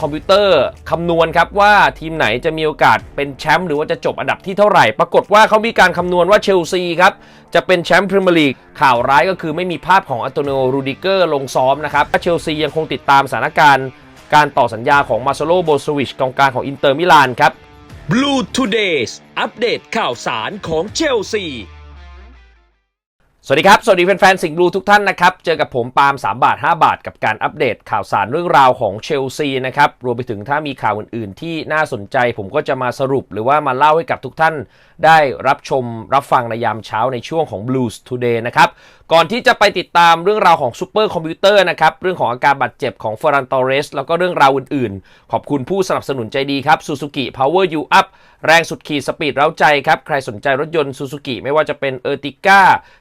คอมพิวเตอร์คำนวณครับว่าทีมไหนจะมีโอกาสเป็นแชมป์หรือว่าจะจบอันดับที่เท่าไหร่ ปรากฏว่าเขามีการคำนวณว่าเชลซีครับจะเป็นแชมป์พรีเมียร์ลีกข่าวร้ายก็คือไม่มีภาพของอัตโนรูดิเกอร์ลงซ้อมนะครับเชลซียังคงติดตามสถานการณ์การต่อสัญญาของมาโซโลโบสวิชกองกลางของอินเตอร์มิลานครับ Blue Todays อัปเดตข่าวสารของเชลซี สวัสดีครับ สวัสดีแฟนๆ สิงห์บลูทุกท่านนะครับ เจอกับผมปาล์ม3บาท 5 บาท กับการอัปเดตข่าวสารเรื่องราวของเชลซีนะครับ รวมไปถึงถ้ามีข่าวอื่นๆ ที่น่าสนใจผมก็จะมาสรุปหรือว่ามาเล่าให้กับทุกท่าน ได้รับชมรับฟังในยามเช้าในช่วงของ Blues Today นะครับ ก่อนที่จะไปติดตามเรื่องราวของซูเปอร์คอมพิวเตอร์นะครับ เรื่องของอาการบาดเจ็บของเฟอร์รันตอเรส แล้วก็เรื่องราวอื่นๆ ขอบคุณผู้สนับสนุนใจดีครับ Suzuki Power You Up แรงสุดขีดสปีดเร้าใจครับ ใครสนใจรถยนต์ Suzuki ไม่ว่าจะเป็น Ertiga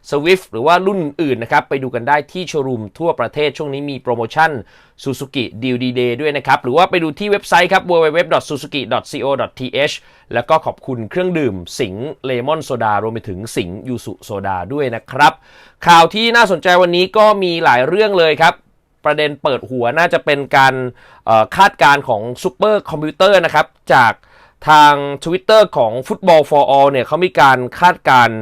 Swift หรือว่ารุ่นอื่นนะครับ ไปดูกันได้ที่โชว์รูมทั่วประเทศช่วงนี้มีโปรโมชั่น Suzuki Deal D Day ด้วยนะครับ หรือว่าไปดูที่เว็บไซต์ครับ www.suzuki.co.th แล้วก็ขอบคุณเครื่องดื่มสิงเลมอนโซดารวมไปถึงสิงยูสุโซดาด้วยนะครับข่าวที่น่าสนใจวันนี้ก็มีหลายเรื่องเลยครับ ประเด็นเปิดหัวน่าจะเป็นการคาดการณ์ของซูเปอร์คอมพิวเตอร์นะครับ จากทาง Twitter ของ Football for All เนี่ยเขามีการคาดการณ์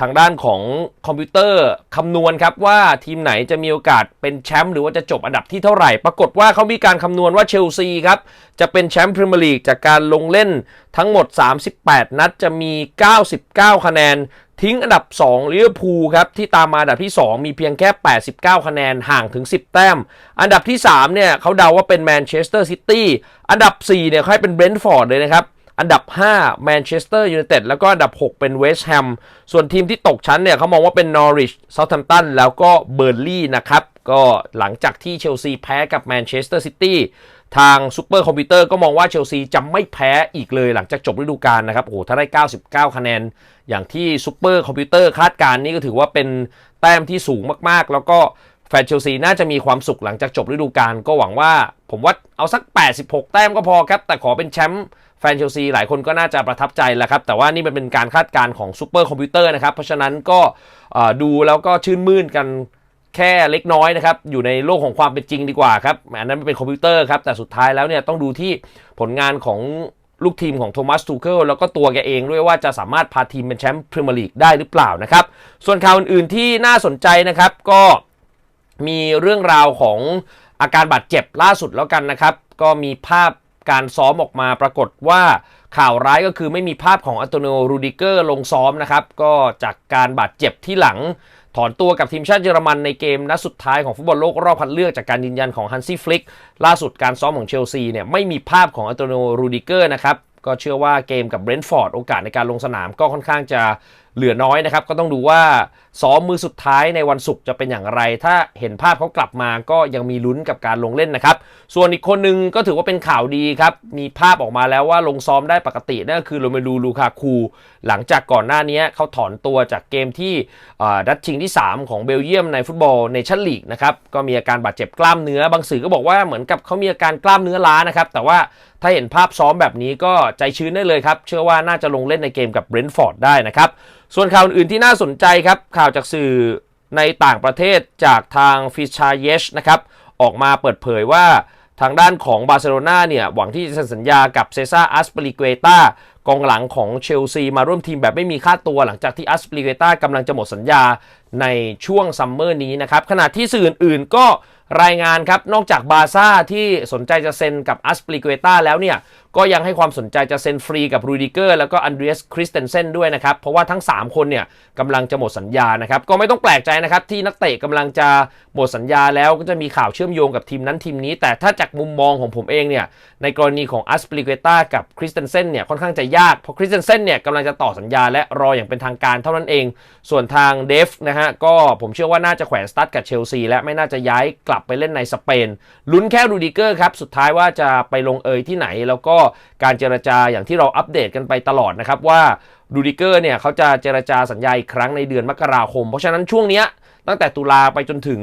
ทางด้านของคอมพิวเตอร์คำนวณครับว่าทีมไหนจะมีโอกาสเป็นแชมป์หรือว่าจะจบอันดับที่เท่าไหร่ ปรากฏว่าเขามีการคำนวณว่าเชลซีครับ จะเป็นแชมป์พรีเมียร์ลีกจากการลงเล่นทั้งหมด 38 นัดจะมี 99 คะแนน ทิ้งอันดับ2ลิเวอร์พูลครับที่ตามมาอันดับที่ 2 มีเพียงแค่ 89 คะแนนห่างถึง 10 แต้ม อันดับที่3เนี่ยเขาเดาว่าเป็นแมนเชสเตอร์ซิตี้อันดับ4เนี่ยเขาให้เป็นเบรนท์ฟอร์ดเลยนะครับอันดับ5แมนเชสเตอร์ยูไนเต็ดแล้วก็อันดับ 6 เป็นเวสต์แฮมส่วนทีมที่ตกชั้นเนี่ยเขามองว่าเป็นนอริชเซาท์แฮมป์ตันแล้วก็เบอร์ลี่นะครับก็หลังจากที่เชลซีแพ้กับแมนเชสเตอร์ซิตี้ทางซูเปอร์คอมพิวเตอร์ก็มองว่าเชลซีจะไม่แพ้อีกเลยหลังจากจบฤดูกาลนะครับโอ้โหถ้าได้ 99 คะแนน อย่างที่ซูเปอร์คอมพิวเตอร์คาดการณ์นี่ก็ถือว่าเป็นแต้มที่สูงมากๆ แล้วก็แฟนเชลซีน่าจะมีความสุขหลังจากจบฤดูกาลก็หวังว่า ผมว่าเอาสัก 86 แต้มก็พอครับ แต่ขอเป็นแชมป์แฟนเชลซีหลายคนก็น่าจะประทับใจแหล้วครับ แต่ว่านี่มันเป็นการคาดการณ์ของซูเปอร์คอมพิวเตอร์นะครับ เพราะฉะนั้นก็ดูแล้วก็ชื่นมื่นกันแค่เล็กน้อยนะครับ อยู่ในโลกของความเป็นจริงดีกว่าครับอันนั้นมันเป็นคอมพิวเตอร์ครับ แต่สุดท้ายแล้วเนี่ยต้องดูที่ผลงานของ ลูกทีมของโทมัสทูเคิลแล้วก็ตัวแกเองด้วยว่าจะสามารถพาทีมเป็นแชมป์พรีเมียร์ลีกได้หรือเปล่านะครับ ส่วนข่าวอื่นๆที่น่าสนใจนะครับก็มีเรื่องราวของอาการบาดเจ็บล่าสุดแล้วกันนะครับ ก็มีภาพการซ้อมออกมาปรากฏว่าข่าวร้ายก็คือไม่มีภาพของอัตโนรูดิเกอร์ลงซ้อมนะครับ ก็จากการบาดเจ็บที่หลัง ถอนตัวกับทีมชาติเยอรมันในเกมนัดสุดท้ายของฟุตบอลโลกรอบคัดเลือกจากการยืนยันของฮันซี่ฟลิกล่าสุดการซ้อมของเชลซีเนี่ยไม่มีภาพของอัตโนรูดิเกอร์นะครับก็เชื่อว่าเกมกับเบรนท์ฟอร์ดโอกาสในการลงสนามก็ค่อนข้างจะ เหลือน้อยนะครับ ก็ต้องดูว่าซ้อมมือสุดท้ายในวันศุกร์จะเป็นอย่างไร ถ้าเห็นภาพเขากลับมาก็ยังมีลุ้นกับการลงเล่นนะครับ ส่วนอีกคนหนึงก็ถือว่าเป็นข่าวดีครับ มีภาพออกมาแล้วว่าลงซ้อมได้ปกตินั่นก็คือโรเมลูลูคาคู หลังจากก่อนหน้านี้เขาถอนตัวจากเกมที่ดัดชิงที่ 3 ของเบลเยียมในฟุตบอลเนชั่นลีกนะครับก็มีอาการบาดเจ็บกล้ามเนื้อบางสื่อก็บอกว่าเหมือนกับเขามีอาการกล้ามเนื้อล้านะครับแต่ว่าถ้าเห็นภาพซ้อมแบบนี้ก็ใจชื้นได้เลยครับ เชื่อว่าน่าจะลงเล่นในเกมกับเบรนท์ฟอร์ดได้นะครับส่วนข่าวอื่นที่น่าสนใจครับข่าวจากสื่อในต่างประเทศจากทางฟิชาเยชนะครับออกมาเปิดเผยว่าทางด้านของบาร์เซโลนาเนี่ยหวังที่จะเซ็นสัญญากับเซซ่าอัสปริเกตา กองหลังของเชลซีมาร่วมทีมแบบไม่มีค่าตัวหลังจากที่อัสปริเกต้ากำลังจะหมดสัญญาในช่วงซัมเมอร์นี้นะครับ ขณะที่สื่ออื่นๆก็รายงานครับ นอกจากบาซ่าที่สนใจจะเซ็นกับอัสปริเกต้าแล้วเนี่ย ก็ยังให้ความสนใจจะเซ็นฟรีกับรูดิเกอร์แล้วก็อันเดรียสคริสเตนเซนด้วยนะครับ เพราะว่าทั้ง 3 คนเนี่ยกำลังจะหมดสัญญานะครับ ก็ไม่ต้องแปลกใจนะครับ ที่นักเตะกำลังจะหมดสัญญาแล้วก็จะมีข่าวเชื่อมโยงกับทีมนั้นทีมนี้ แต่ถ้าจากมุมมองของผมเองเนี่ยในกรณีของอัสปริเกต้ากับคริสเตนเซนเนี่ยค่อนข้างจะยากเพราะคริสเตนเซนเนี่ยกำลังจะต่อสัญญาและรออย่างเป็นทางการเท่านั้นเอง ส่วนทางเดฟนะฮะก็ผมเชื่อว่าน่าจะแขวนสตาร์ทกับเชลซีและไม่น่าจะย้ายกลับไปเล่นในสเปนลุ้นแค่รูดิเกอร์ครับ สุดท้ายว่าจะไปลงเอยที่ไหน แล้วก็การเจรจาอย่างที่เราอัปเดตกันไปตลอดนะครับว่ารูดิเกอร์เนี่ยเขาจะเจรจาสัญญาอีกครั้งในเดือนมกราคม เพราะฉะนั้นช่วงเนี้ยตั้งแต่ตุลาไปจนถึง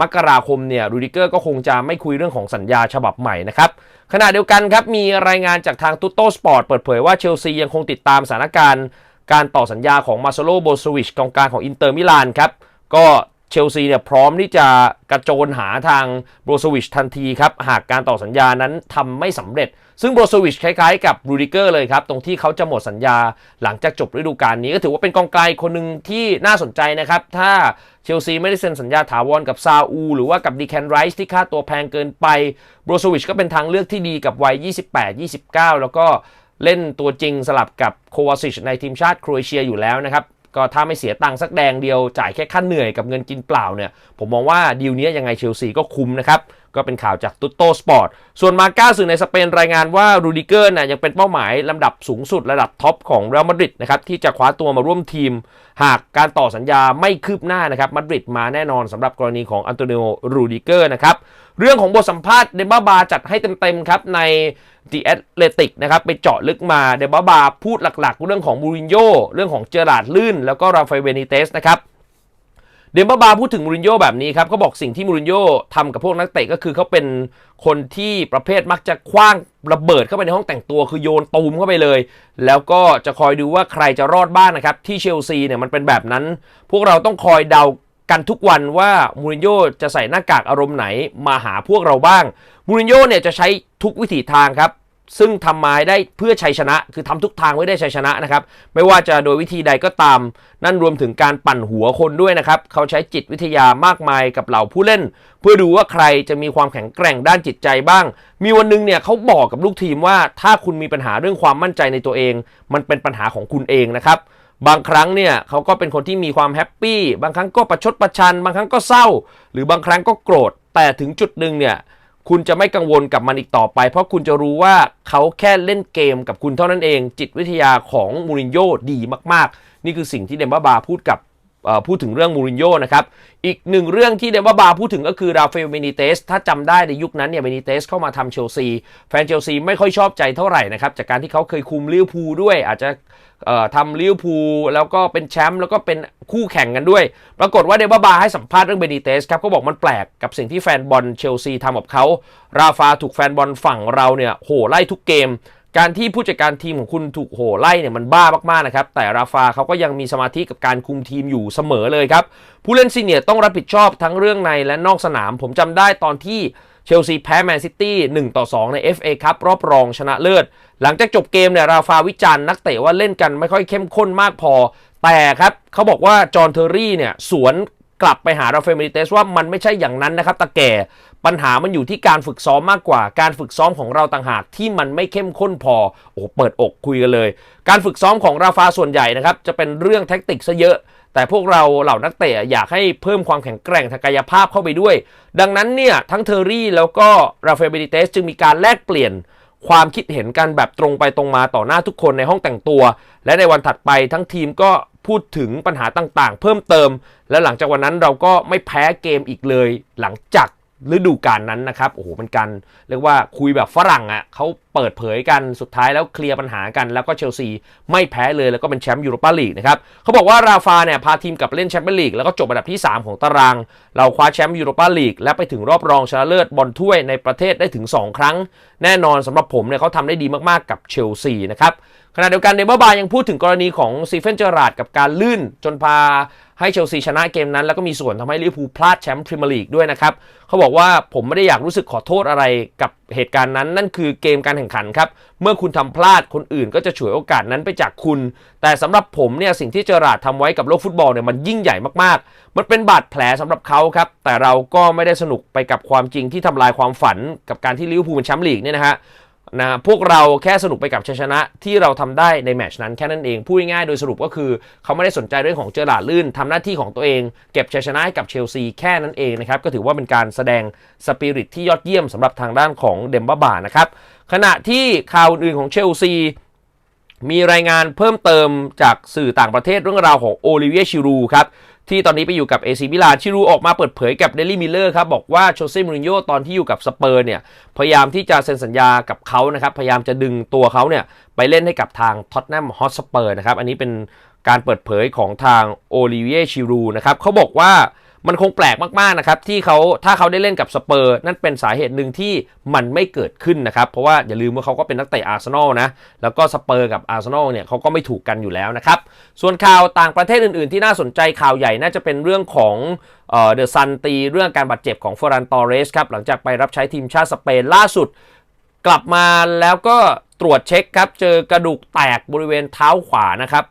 มกราคมเนี่ยรูดิเกอร์ก็คงจะไม่คุยเรื่องของสัญญาฉบับใหม่นะครับขณะเดียวกันครับมีรายงานจากทางตุโตสปอร์ตเปิดเผยว่าเชลซียังคงติดตามสถานการณ์การต่อสัญญาของมาโซโลโบสวิชกองกลางของอินเตอร์มิลานครับก็เชลซีเนี่ยพร้อมที่จะกระโจนหาทางโบรโซวิชทันทีครับหากการต่อสัญญานั้นทำไม่สำเร็จ ซึ่งโบรโซวิชคล้ายๆกับรูดิเกอร์เลยครับ ตรงที่เขาจะหมดสัญญาหลังจากจบฤดูกาลนี้ ก็ถือว่าเป็นกองกลางคนหนึ่งที่น่าสนใจนะครับ ถ้าเชลซีไม่ได้เซ็นสัญญาถาวรกับซาอู หรือว่ากับดีแคนไรส์ที่ค่าตัวแพงเกินไปโบรโซวิชก็เป็นทางเลือกที่ดีกับวัย 28-29 แล้วก็เล่นตัวจริงสลับกับโควาซิชในทีมชาติโครเอเชียอยู่แล้วนะครับก็ถ้าไม่เสียตังค์สักแดงเดียวจ่ายแค่ค่าเหนื่อยกับเงินกินเปล่าเนี่ย ผมมองว่าดีลนี้ยังไงเชลซีก็คุ้มนะครับ ก็เป็นข่าวจากตุตโตสปอร์ต ส่วนมาก้าสื่อในสเปนรายงานว่ารูดิเกอร์น่ะยังเป็นเป้าหมายลำดับสูงสุดระดับท็อปของเรอัลมาดริดนะครับที่จะคว้าตัวมาร่วมทีม หากการต่อสัญญาไม่คืบหน้านะครับมาดริดมาแน่นอนสำหรับกรณีของอันโตนิโอรูดิเกอร์นะครับเรื่องของบทสัมภาษณ์เดบ้าบาจัดให้เต็มๆครับใน The Athletic นะครับไปเจาะลึกมาเดบ้าบาพูดหลักๆ เรื่องของมูรินโญ่เรื่องของเจอราร์ดลื่น แล้วก็ราฟาเอลเบนิเตสนะครับ เดมบาบาพูดถึงมูรินโญ่แบบนี้ครับเขาบอกสิ่งที่มูรินโญ่ทำกับพวกนักเตะก็คือเขาเป็นคนที่ประเภทมักจะคว้างระเบิดเข้าไปในห้องแต่งตัวคือโยนตูมเข้าไปเลย แล้วก็จะคอยดูว่าใครจะรอดบ้างนะครับที่เชลซีเนี่ยมันเป็นแบบนั้น พวกเราต้องคอยเดากันทุกวันว่ามูรินโญ่จะใส่หน้ากากอารมณ์ไหนมาหาพวกเราบ้างมูรินโญ่เนี่ยจะใช้ทุกวิถีทางครับ ซึ่งทำมาได้เพื่อชัยชนะ คือทำทุกทางไว้ได้ชัยชนะนะครับ ไม่ว่าจะโดยวิธีใดก็ตาม นั่นรวมถึงการปั่นหัวคนด้วยนะครับ เขาใช้จิตวิทยามากมายกับเหล่าผู้เล่น เพื่อดูว่าใครจะมีความแข็งแกร่งด้านจิตใจบ้าง มีวันหนึงเนี่ยเขาบอกกับลูกทีมว่า ถ้าคุณมีปัญหาเรื่องความมั่นใจในตัวเอง มันเป็นปัญหาของคุณเองนะครับบางครั้งเนี่ยเขาก็เป็นคนที่มีความแฮปปี้ บางครั้งก็ประชดประชัน บางครั้งก็เศร้า หรือบางครั้งก็โกรธ แต่ถึงจุดหนึ่งเนี่ย คุณจะไม่กังวลกับมันอีกต่อไป เพราะคุณจะรู้ว่าเขาแค่เล่นเกมกับคุณเท่านั้นเอง จิตวิทยาของมูรินโญ่ดีมาก ๆ นี่คือสิ่งที่เดมบ้าบาพูดกับ พูดถึงเรื่องมูรินโญ่นะครับ อีกหนึ่งเรื่องที่เดมบ้าบาพูดถึงก็คือราฟาเอลเบนิเตส ถ้าจำได้ในยุคนั้นเนี่ยเบนิเตสเข้ามาทำเชลซี แฟนเชลซีไม่ค่อยชอบใจเท่าไหร่นะครับ จากการที่เขาเคยคุมลิเวอร์พูลด้วยอาจจะทำลิเวอร์พูลแล้วก็เป็นแชมป์แล้วก็เป็นคู่แข่งกันด้วย ปรากฏว่าเดบ้าบาให้สัมภาษณ์เรื่องเบนิเตสครับเขาบอกมันแปลกกับสิ่งที่แฟนบอลเชลซีทำกับเขา ราฟาถูกแฟนบอลฝั่งเราเนี่ยโหไล่ทุกเกม การที่ผู้จัดการทีมของคุณถูกโหไล่เนี่ยมันบ้ามากๆนะครับ แต่ราฟาเขาก็ยังมีสมาธิกับการคุมทีมอยู่เสมอเลยครับ ผู้เล่นซีเนียร์ต้องรับผิดชอบทั้งเรื่องในและนอกสนาม ผมจำได้ตอนที่เชลซีแพ้แมนซิตี้1ต่อ 2 ใน FA ครับรอบรองชนะเลิศ หลังจากจบเกมเนี่ยราฟาวิจารณ์นักเตะว่าเล่นกันไม่ค่อยเข้มข้นมากพอ แต่ครับเขาบอกว่าจอห์นเทอร์รี่เนี่ยสวนกลับไปหาราฟาเอลเบนิเตสว่ามันไม่ใช่อย่างนั้นนะครับตาแก่ ปัญหามันอยู่ที่การฝึกซ้อมมากกว่า การฝึกซ้อมของเราต่างหากที่มันไม่เข้มข้นพอ โอ้เปิดอกคุยกันเลย การฝึกซ้อมของราฟาส่วนใหญ่นะครับ จะเป็นเรื่องแท็กติกซะเยอะ แต่พวกเราเหล่านักเตะอยากให้เพิ่มความแข็งแกร่งทางกายภาพเข้าไปด้วย ดังนั้นเนี่ยทั้งเทอร์รี่แล้วก็ราฟาเอลเบนิเตสจึงมีการแลกเปลี่ยนความคิดเห็นกันแบบตรงไปตรงมาต่อหน้าทุกคนในห้องแต่งตัว และในวันถัดไปทั้งทีมก็พูดถึงปัญหาต่างๆ เพิ่มเติม และหลังจากวันนั้นเราก็ไม่แพ้เกมอีกเลย หลังจาก ฤดูกาลนั้นนะครับโอ้โหเป็นการเรียกว่าคุยแบบฝรั่งอะ่ะเขาเปิดเผยกันสุดท้ายแล้วเคลียร์ปัญหากัน แล้วก็เชลซีไม่แพ้เลยแล้วก็เป็นแชมป์ยูโรปาลีกนะครับเขาบอกว่าราฟาเนี่ยพาทีมกลับเล่นแชมเปี้ยนลีกแล้วก็จบอันดับที่ 3 ของตาราง เราคว้าแชมป์ยูโรปาลีกและไปถึงรอบรองชนะเลิศบอลถ้วยในประเทศได้ถึง 2 ครั้ง แน่นอนสำหรับผมเนี่ยเขาทำได้ดีมากๆกับเชลซีนะครับ ขณะเดียวกันเนเบอร์บายังพูดถึงกรณีของซีเฟนเจอราร์ดกับการลื่น จนพาให้เชลซีชนะเกมนั้น แล้วก็มีส่วนทำให้ลิเวอร์พูลพลาดแชมป์พรีเมียร์ลีกด้วยนะครับ เขาบอกว่าผมไม่ได้อยากรู้สึกขอโทษอะไรกับเหตุการณ์นั้น นั่นคือเกมการแข่งขันครับ เมื่อคุณทำพลาดคนอื่นก็จะฉวยโอกาสนั้นไปจากคุณ แต่สำหรับผมเนี่ยสิ่งที่เจอราร์ดทำไว้กับโลกฟุตบอลเนี่ยมันยิ่งใหญ่มากๆ มันเป็นบาดแผลสำหรับเขาครับแต่เราก็ไม่ได้สนุกไปกับความจริงที่ทำลายความฝันกับการที่ลิเวอร์พูลเป็นแชมป์ลีกเนี่ยนะฮะ นะพวกเราแค่สนุกไปกับชัยชนะที่เราทำได้ในแมชนั้นแค่นั้นเอง พูดง่ายๆโดยสรุปก็คือ เขาไม่ได้สนใจเรื่องของเจอราร์ดลื่นทำหน้าที่ของตัวเอง เก็บชัยชนะให้กับเชลซีแค่นั้นเองนะครับ ก็ถือว่าเป็นการแสดงสปิริตที่ยอดเยี่ยมสำหรับทางด้านของเดมบ้าบานะครับ ขณะที่ข่าวอื่นของเชลซีมีรายงานเพิ่มเติมจากสื่อต่างประเทศเรื่องราวของโอลิเวียชิรูครับ ที่ตอนนี้ไปอยู่กับเอซิมิลานชิรูออกมาเปิดเผยกับเดลี่มิลเลอร์ครับบอกว่าโชเซ่มูรินโญ่ตอนที่อยู่กับสเปอร์เนี่ยพยายามที่จะเซ็นสัญญากับเขานะครับพยายามจะดึงตัวเขาเนี่ยไปเล่นให้กับทางท็อตแนมฮอตสเปอร์นะครับอันนี้เป็นการเปิดเผยของทางโอลิเวียชิรูนะครับเขาบอกว่า มันคงแปลกมากๆนะครับที่เขาถ้าเขาได้เล่นกับสเปอร์นั่นเป็นสาเหตุหนึ่งที่มันไม่เกิดขึ้นนะครับ เพราะว่าอย่าลืมว่าเขาก็เป็นนักเตะอาร์เซนอลนะ แล้วก็สเปอร์กับอาร์เซนอลเนี่ยเขาก็ไม่ถูกกันอยู่แล้วนะครับ ส่วนข่าวต่างประเทศอื่นๆ ที่น่าสนใจข่าวใหญ่น่าจะเป็นเรื่องของเดอะซันตีเรื่องการบาดเจ็บของฟอรันตอเรสครับหลังจากไปรับใช้ทีมชาติสเปนล่าสุด กลับมาแล้วก็ตรวจเช็คครับ เจอกระดูกแตกบริเวณเท้าขวานะครับ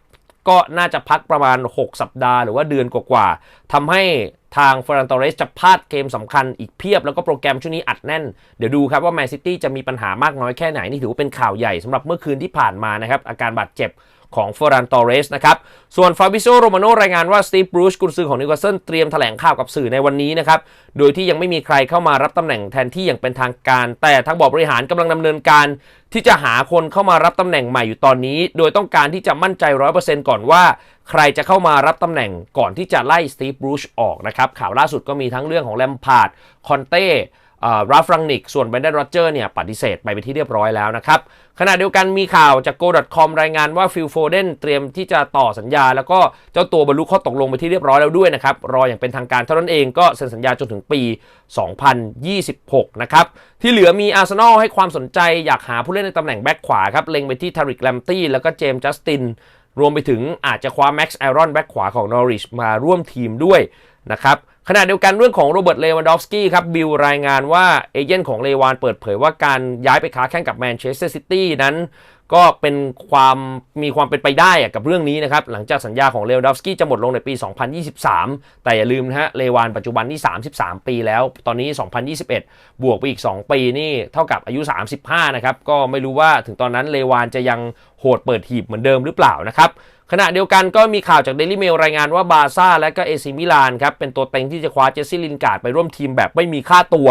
ก็น่าจะพักประมาณ 6 สัปดาห์หรือว่าเดือนกว่าๆทำให้ ทางฟ e รันตอเรสจะพลาดเกมสำคัญอีกเพียบ แล้วก็โปรแกรมช่วงนี้อัดแน่น เดี๋ยวดูครับว่าแมนซิตี้จะมีปัญหามากน้อยแค่ไหน นี่ถือว่าเป็นข่าวใหญ่สำหรับเมื่อคืนที่ผ่านมานะครับอาการบาดเจ็บ ของฟ e รันตอเรสนะครับ ส่วนฟาบิโซโรมาโนรายงานว่าสตีฟบรูซกุนซือของนิวคาสเซิลเตรียมแถลงข่าวกับสื่อในวันนี้นะครับ โดยที่ยังไม่มีใครเข้ามารับตำแหน่งแทนที่อย่างเป็นทางการ แต่ทางบอร์ดบริหารกำลังดำเนินการที่จะหาคนเข้ามารับตำแหน่งใหม่อยู่ตอนนี้ โดยต้องการที่จะมั่นใจ 100%ก่อนว่า ใครจะเข้ามารับตำแหน่งก่อนที่จะไล่สตีฟบรูชออกนะครับ ข่าวล่าสุดก็มีทั้งเรื่องของแลมพาร์ดคอนเต้ ราฟรังนิก ส่วนแบรนดนโรเจอร์เนี่ยปฏิเสธไปเป็นที่เรียบร้อยแล้วนะครับ ขณะเดียวกันมีข่าวจาก go.com รายงานว่าฟิลโฟเดนเตรียมที่จะต่อสัญญา แล้วก็เจ้าตัวบรรลุข้อตกลงไปที่เรียบร้อยแล้วด้วยนะครับ รออย่างเป็นทางการเท่านั้นเองก็เซ็นสัญญาจนถึงปี 2026 นะครับ ที่เหลือมีอาร์เซนอลให้ความสนใจอยากหาผู้เล่นในตำแหน่งแบ็คขวาครับเล็งไปที่ทาริกแลมตี้แล้วก็เจมส์จัสตินรวมไปถึงอาจจะคว้าแม็กซ์ไอรอนแบ็คขวาของนอริชมาร่วมทีมด้วยนะครับ ขณะเดียวกันเรื่องของโรเบิร์ตเลวันดอฟสกี้ครับบิลรายงานว่าเอเจนต์ของเลวานเปิดเผยว่าการย้ายไปค้าแข่งกับแมนเชสเตอร์ซิตี้นั้น ก็เป็นความมีความเป็นไปได้กับเรื่องนี้นะครับ หลังจากสัญญาของเลวานดอฟสกี้จะหมดลงในปี 2023 แต่อย่าลืมนะฮะเลวานปัจจุบันนี่ 33 ปีแล้ว ตอนนี้ 2021 บวกไปอีก 2 ปีนี่เท่ากับอายุ 35 นะครับ ก็ไม่รู้ว่าถึงตอนนั้นเลวานจะยังโหดเปิดหีบเหมือนเดิมหรือเปล่านะครับ ขณะเดียวกันก็มีข่าวจากเดลิเมลรายงานว่าบาซ่าและก็เอซิมิลานครับเป็นตัวเต็งที่จะคว้าเจสซี่ลินการ์ดไปร่วมทีมแบบไม่มีค่าตัว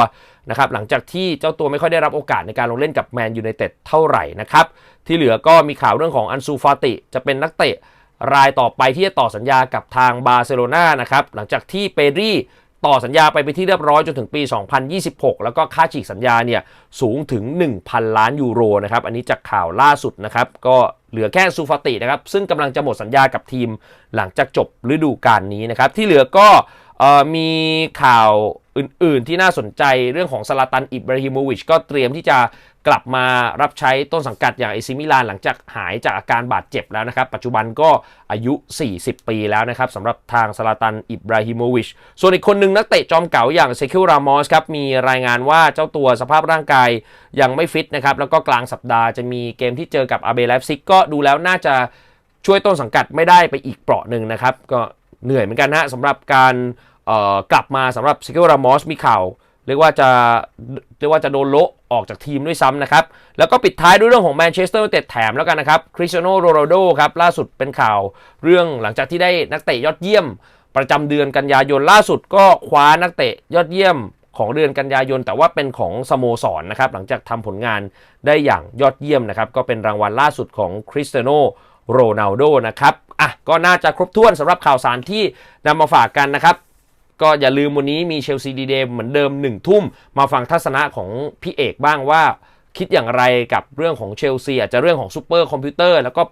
นะครับหลังจากที่เจ้าตัวไม่ค่อยได้รับโอกาสในการลงเล่นกับแมนยูไนเต็ดเท่าไหร่นะครับที่เหลือก็มีข่าวเรื่องของอันซูฟาติ จะเป็นนักเตะรายต่อไปที่จะต่อสัญญากับทางบาร์เซโลนานะครับหลังจากที่เปรี ต่อสัญญาไปไปนที่เรียบร้อยจนถึงปี 2026 แล้วก็ค่าฉีกสัญญาเนี่ยสูงถึง 1,000 ล้านยูโรนะครับอันนี้จากข่าวล่าสุดนะครับก็เหลือแค่ซูฟาตินะครับซึ่งกำลังจะหมดสัญญากับทีมหลังจากจบฤดูกาลนี้นะครับที่เหลือก็มีข่าว อื่นๆ ที่น่าสนใจเรื่องของซาลาตันอิบราฮิโมวิชก็เตรียมที่จะกลับมารับใช้ต้นสังกัดอย่างเอซิมิลานหลังจากหายจากอาการบาดเจ็บแล้วนะครับ ปัจจุบันก็อายุ 40 ปีแล้วนะครับสำหรับทางซาลาตันอิบราฮิโมวิชส่วนอีกคนหนึ่งนักเตะจอมเก่าอย่างเซคิลรามอสครับ มีรายงานว่าเจ้าตัวสภาพร่างกายยังไม่ฟิตนะครับ แล้วก็กลางสัปดาห์จะมีเกมที่เจอกับอาเบเลฟซิกก็ดูแล้วน่าจะช่วยต้นสังกัดไม่ได้ไปอีกเปราะหนึ่งนะครับก็เหนื่อยเหมือนกันนะสำหรับการ กลับมาสำหรับเซคิลรามอสมีข่าวเรียกว่าจะเรียกว่าจะโดนโละออกจากทีมด้วยซ้ำนะครับ แล้วก็ปิดท้ายด้วยเรื่องของแมนเชสเตอร์ยูไนเต็ดแถมแล้วกันนะครับคริสเตียโนโรนัลโดครับล่าสุดเป็นข่าวเรื่องหลังจากที่ได้นักเตะยอดเยี่ยม ประจำเดือนกันยายนล่าสุดก็คว้านักเตะยอดเยี่ยมของเดือนกันยายน แต่ว่าเป็นของสโมสรนะครับหลังจากทำผลงานได้อย่างยอดเยี่ยมนะครับก็เป็นรางวัลล่าสุดของคริสเตียโนโรนัลโดนะครับอะก็น่าจะครบถ้วนสำหรับข่าวสารที่นำมาฝากกันนะครับ ก็อย่าลืมวันนี้มีเชลซีดีเดย์เหมือนเดิม1ทุ่ม มาฟังทัศนะของพี่เอกบ้างว่าคิดอย่างไรกับเรื่องของเชลซีอาจจะเรื่องของซูเปอร์คอมพิวเตอร์แล้วก็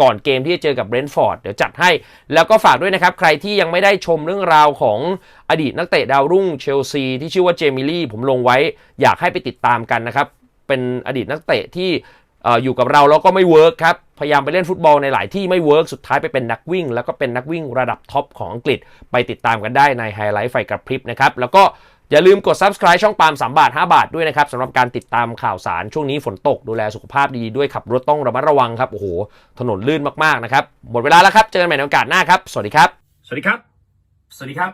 ก่อนเกมที่จะเจอกับเบรนท์ฟอร์ดเดี๋ยวจัดให้ แล้วก็ฝากด้วยนะครับ ใครที่ยังไม่ได้ชมเรื่องราวของอดีตนักเตะดาวรุ่งเชลซีที่ชื่อว่าเจมิลี่ผมลงไว้ อยากให้ไปติดตามกันนะครับ เป็นอดีตนักเตะที่อยู่กับเราแล้วก็ไม่เวิร์กครับ พยายามไปเล่นฟุตบอลในหลายที่ไม่เวิร์กสุดท้ายไปเป็นนักวิ่ง แล้วก็เป็นนักวิ่งระดับท็อปของอังกฤษ ไปติดตามกันได้ในไฮไลท์ไฟกระพริบนะครับ แล้วก็อย่าลืมกด subscribe ช่องปาล์ม3บาท 5 บาทด้วยนะครับสำหรับการติดตามข่าวสาร ช่วงนี้ฝนตกดูแลสุขภาพดีด้วยขับรถต้องระมัดระวังครับ โอ้โห ถนนลื่นมาก ๆ นะครับ หมดเวลาแล้วครับ เจอกันใหม่ในโอกาสหน้าครับ สวัสดีครับ สวัสดีครับ สวัสดีครับ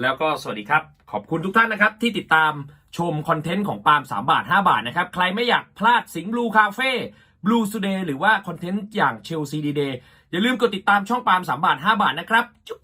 แล้วก็สวัสดีครับ ขอบคุณทุกท่านนะครับ ที่ติดตามชมคอนเทนต์ของปาล์ม3บาท 5 บาทนะครับ ใครไม่อยากพลาดสิงห์บลูคาเฟ่ บลูสเดย์หรือว่าคอนเทนต์อย่างเชลซีดีเดย์อย่าลืมกดติดตามช่องปาล์ม3บาท5บาทนะครับจุ๊ก